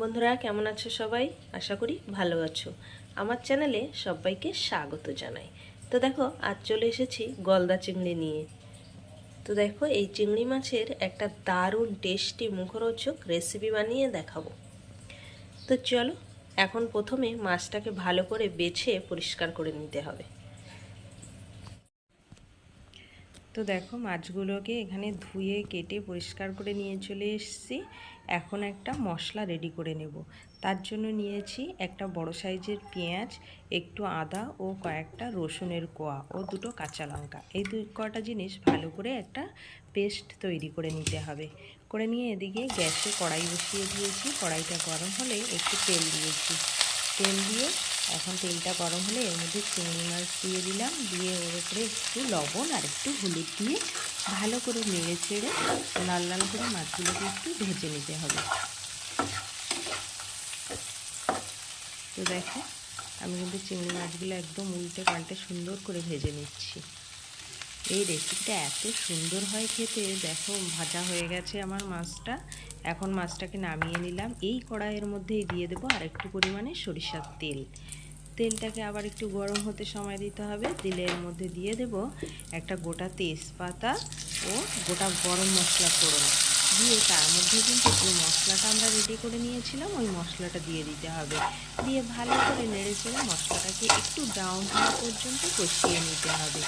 বন্ধুরা, কেমন আছো সবাই? আশা করি ভালো আছো। আমার চ্যানেলে সবাইকে স্বাগত জানাই। তো দেখো, আজ চলে এসেছি গলদা চিংড়ি নিয়ে। তো দেখো, এই চিংড়ি মাছের একটা দারুণ টেস্টি মুখরোচক রেসিপি বানিয়ে দেখাবো। তো চলো, এখন প্রথমে মাছটাকে ভালো করে বেছে পরিষ্কার করে নিতে হবে। তো দেখো মাছগুলোকে এখানে ধুয়ে, কেটে, পরিষ্কার করে নিয়ে চলে এসেছি। এখন একটা মশলা রেডি করে নেব। তার জন্য নিয়েছি একটা বড় সাইজের পেঁয়াজ, একটু আদা ও কয়েকটা রসুনের কোয়া ও দুটো কাঁচা লঙ্কা। এই দুই কটা জিনিস ভালো করে একটা পেস্ট তৈরি করে নিতে হবে। করে নিয়ে এদিকে গ্যাসে কড়াই বসিয়ে দিয়েছি। কড়াইটা গরম হলে একটু তেল দিয়েছি। তেল দিয়ে এখন তেলটা গরম হলে এর মধ্যে চিংড়ি মাছ দিয়ে দিলাম। দিয়ে ওর উপরে একটু লবণ আর একটু হলুদ দিয়ে ভালো করে নেড়ে চেড়ে লাল লাল করে মাছগুলোকে একটু ভেজে নিতে হবে। তো দেখো, আমি কিন্তু চিংড়ি মাছগুলো একদম উল্টে পাল্টে সুন্দর করে ভেজে নিচ্ছি। এই রেসিপিটা এত সুন্দর হয় খেতে। দেখো, ভাজা হয়ে গেছে আমার মাছটা। এখন মাছটাকে নামিয়ে নিলাম। এই কড়াইয়ের মধ্যেই দিয়ে দেবো আর একটু পরিমাণে সরিষার তেল। তেলটাকে আবার একটু গরম হতে সময় দিতে হবে। তেলের মধ্যে দিয়ে দেব একটা গোটা তেজপাতা ও গোটা গরম মশলা ফোড়ন। দিয়ে তার মধ্যে কিন্তু যে মশলাটা আমরা রেডি করে নিয়েছিলাম, ওই মশলাটা দিয়ে দিতে হবে। দিয়ে ভালো করে নেড়ে চেড়ে মশলাটাকে একটু ব্রাউন হওয়া পর্যন্ত কষিয়ে নিতে হবে।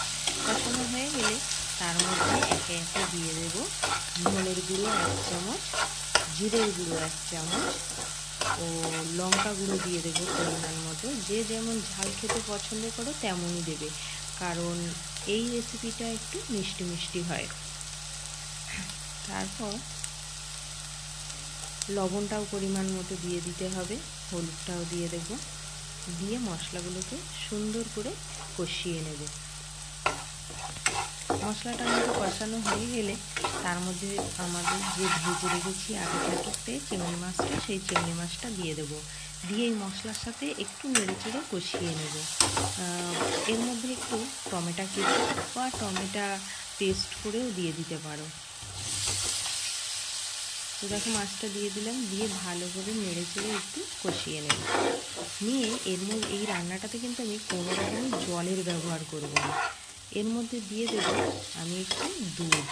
কষানো হয়ে গেলে তার মধ্যে একে একে দিয়ে দেব ধনের গুঁড়ো এক চামচ, জিরের গুঁড়ো এক চামচ ও লঙ্কা গুঁড়ো দিয়ে দেবো পরিমাণ মতো। যে যেমন ঝাল খেতে পছন্দ করো তেমনই দেবে, কারণ এই রেসিপিটা একটু মিষ্টি মিষ্টি হয়। তারপর লবণটাও পরিমাণ মতো দিয়ে দিতে হবে, হলুদটাও দিয়ে দেব, দিয়ে মশলাগুলোকে সুন্দর করে কষিয়ে নেব। মশলাটা আমাদের কষানো হয়ে গেলে তার মধ্যে আমাদের যে ভেজে রেখেছি আগে থাকতে চিংড়ি মাছটা, সেই চিংড়ি মাছটা দিয়ে দেবো। দিয়ে এই মশলার সাথে একটু নেড়ে চেড়ে কষিয়ে নেব। এর মধ্যে একটু টমেটো কেটে বা টমেটো পেস্ট করেও দিয়ে দিতে পারো। তো দেখো মাছটা দিয়ে দিলাম, দিয়ে ভালো করে নেড়ে চেড়ে একটু কষিয়ে নেব। নিয়ে এর মধ্যে এই রান্নাটাতে কিন্তু আমি কোনো রকম জলের ব্যবহার করব না। এর মধ্যে দিয়ে দেব আমি একটু দুধ।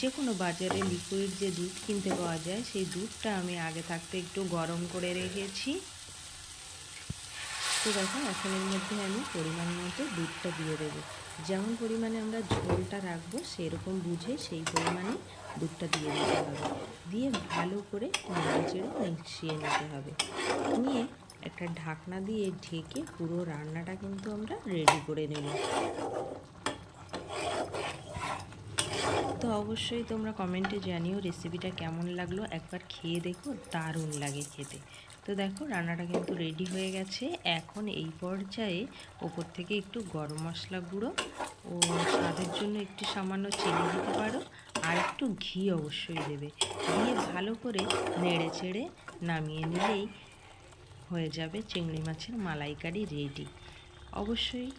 যে কোনো বাজারে লিকুইড যে দুধ কিনতে পাওয়া যায়, সেই দুধটা আমি আগে থাকতে একটু গরম করে রেখেছি। তো দেখো, এখন এর মধ্যে আমি পরিমাণ মতো দুধটা দিয়ে দেবো। যেমন পরিমাণে আমরা ঝোলটা রাখব, সেরকম বুঝে সেই পরিমাণে দুধটা দিয়ে দিতে হবে। দিয়ে ভালো করে নেড়ে চেড়ে মিশিয়ে নিতে হবে। নিয়ে একটা ঢাকনা দিয়ে ঢেকে পুরো রান্নাটা কিন্তু আমরা রেডি করে নেব। তো অবশ্যই তোমরা কমেন্টে জানিও রেসিপিটা কেমন লাগল। একবার খেয়ে দেখো, দারুণ লাগে খেতে। তো দেখো, রান্নাটা কিন্তু রেডি হয়ে গেছে। এখন এই পর্যায়ে ওপর থেকে একটু গরম মশলা গুঁড়ো ও স্বাদের জন্য একটু সামান্য চিনি দিতে পারো। আর একটু ঘি অবশ্যই দেবে। দিয়ে ভালো করে নেড়ে চেড়ে নামিয়ে নিলেই হয়ে যাবে চিংড়ি মাছের মালাইকারি রেডি। অবশ্যই